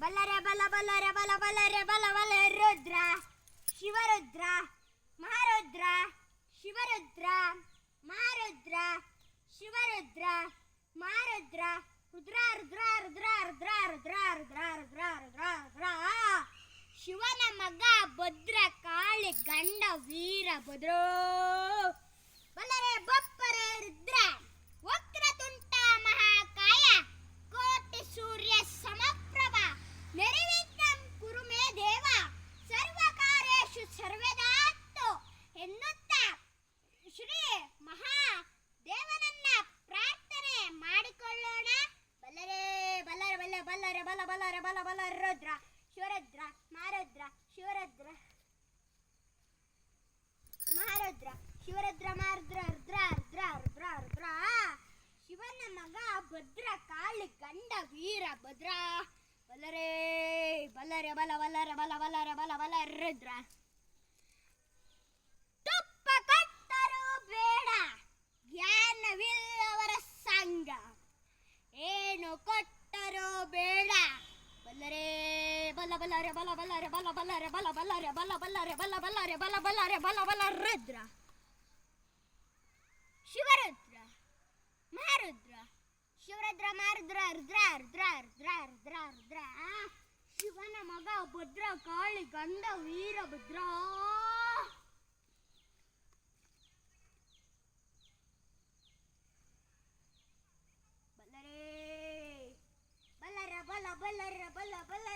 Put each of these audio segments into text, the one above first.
ಬಲ್ಲರೆ ಬಲ ಬಲ್ಲರೆ ಬಲ ಬಲ್ಲರೆ ಬಲ ಬಲ, ರುದ್ರ, ಶಿವರುದ್ರ, ಮಹಾರುದ್ರ ಶಿವರುದ್ರ ಮಹಾರುದ್ರ ಶಿವರುದ್ರ, ಮಹಾರುದ್ರ, ರುದ್ರ ರುದ್ರ ರುದ್ರ ರುದ್ರ ರುದ್ರ ರುದ್ರ ರುದ್ರ ರುದ್ರ ರುದ್ರ, ಶಿವನ ಮಗ ಭದ್ರ ಕಾಳಿ ಗಂಡ ವೀರ ಭದ್ರ ಮಹಾ ದೇವನನ್ನ ಪ್ರಾರ್ಥನೆ ಮಾಡಿಕೊಳ್ಳೋಣ. ಬಲ್ಲರೆ ಬಲ್ಲರೆ, ಬಲ್ಲ, ಬಲ್ಲರೆ, ಬಲ ಬಲ್ಲರೆ ಬಲ ಬಲ, ರುದ್ರ, ಶಿವರುದ್ರ, ಮಾರುದ್ರ ಶಿವರುದ್ರ. ಮಾರುದ್ರ ಶಿವರುದ್ರ, ಮಾರುದ್ರ, ರುದ್ರ ರುದ್ರ ರುದ್ರ ರುದ್ರ. ಶಿವನ ಮಗ ಭದ್ರ, ಕಾಳಿ, ಗಂಡ, ವೀರ, ಭದ್ರ. ಬಲ್ಲರೇ, ಬಲ್ಲರೆ, ಬಲ ಬಲ್ಲರೆ, ಬಲ ಬಲ್ಲರ ಬಲ ಬಲ, Rudra. ballare, balla, ballare, balla, ballare, balla, ballare, balla, ballare, balla, ballare, balla, ballare, balla, balla, Rudra Shivarudra Maharudra Shivarudra ಮಾರುದ್ರ Rudra Rudra Rudra Rudra Rudra ಶಿವನ ಮಗ ಭದ್ರ ಕಾಳಿ ಗಂಧ ವೀರಭದ್ರ ಬಲ್ಲರೇ ಬಲ್ಲರ ballare, ಬಲ್ಲರ ballare, ಬಲ್ಲ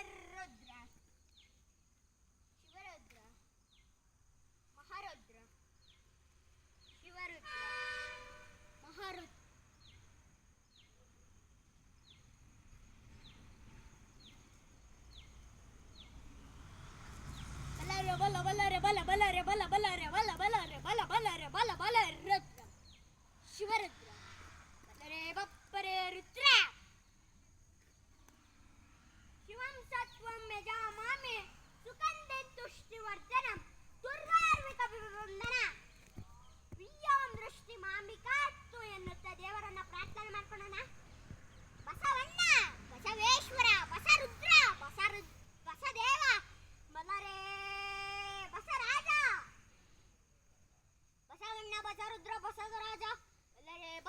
ಶಿವರುದ್ರ ಬಲ್ಲರೆ ಬಪ್ಪರೆ ರುದ್ರ ಶಿವಂ ಸತ್ವಂ ಯಜಾಮಾಮೆ ಸುಗಂಧೆ ತುಷ್ಟಿವರ್ಧನಂ ದುರ್ವಾರ್ವಿಕ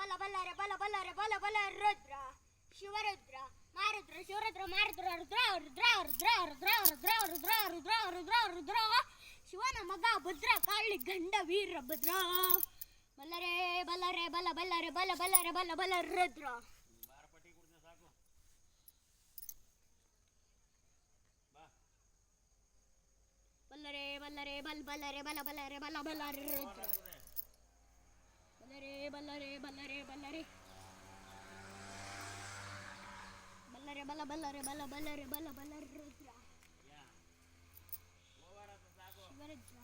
ಬಲ ಬಲ್ಲರೆ ಬಲ ಬಲ್ಲರೆ ಬಲ ಬಲ ರುದ್ರ. ಶಿವರುದ್ರ, ಮಾರುದ್ರ ಶಿವರುದ್ರ, ಮಾರುದ್ರ, ರುದ್ರ ರುದ್ರ ರುದ್ರ ರುದ್ರ ರುದ್ರ ರುದ್ರ ರುದ್ರ ರುದ್ರ ರುದ್ರ. ಶಿವನ ಮಗ ಭದ್ರ, ಕಾಳಿ ಗಂಡ ವೀರ ಭದ್ರ. ಬಲ್ಲರೆ ಬಲ್ಲರೆ ಬಲ ಬಲ್ಲರೆ ಬಲ ಬಲ್ಲರೆ ಬಲ ಬಲ ರುದ್ರ. ಬಲ್ಲರೆ ಬಲ್ಲರೆ ಬಲ್ ಬಲ್ಲರೆ ಬಲ ಬಲ್ಲರೆ ಬಲ ಬಲ ರುದ್ರ. ಬಲ್ಲರೆ ಬಲ್ಲರೆ ಬಲ್ಲರೆ ಬಲ್ಲರೆ ಬಲ ಬಲ್ಲರೆ ಬಲ ಬಲ್ಲರೆ ಬಲ ಬಲ್ಲರೆ ಶಿವರಜ್ರ